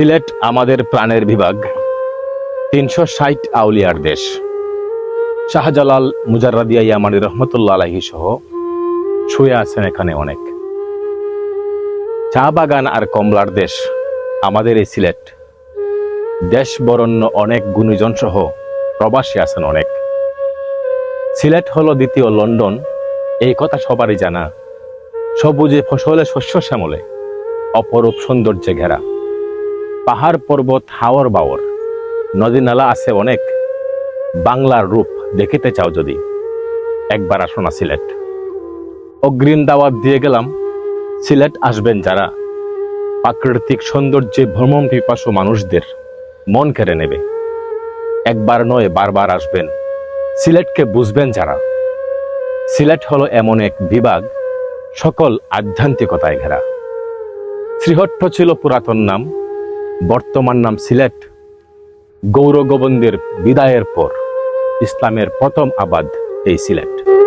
সিলেট আমাদের প্রাণের বিভাগ। তিনশো ষাট আউলিয়ার দেশ। শাহজালাল মুজাররাদিয়া ইয়ামানি রহমতুল্লাহ আলাহি সহ শুয়ে আছেন এখানে অনেক। চা বাগান আর কমলার দেশ আমাদের এই সিলেট। দেশ বরণ্য অনেক গুণীজন সহ প্রবাসী আছেন অনেক। সিলেট হলো দ্বিতীয় লন্ডন, এই কথা সবারই জানা। সবুজে ফসলে শস্য শ্যামলে, অপরূপ সৌন্দর্যে ঘেরা। পাহাড় পর্বত, হাওর বাওর। নদী নালা আছে অনেক। বাংলার রূপ দেখিতে চাও যদি। একবার আসো না সিলেট। অগ্রিম দাওয়াত দিয়ে গেলাম। সিলেট আসবেন যারা। প্রাকৃতিক সৌন্দর্যে ভ্রমণ পিপাসু মানুষদের মন কেড়ে নেবে। একবার নয়, বারবার আসবেন। সিলেটকে বুঝবেন যারা। সিলেট হলো এমন এক বিভাগ, সকল আধ্যাত্মিকতায় ঘেরা। শ্রীহট্ট ছিল পুরাতন নাম। বর্তমান নাম সিলেট গৌর গোবন্দের বিদায়ের পর ইসলামের প্রথম আবাদ এই সিলেট।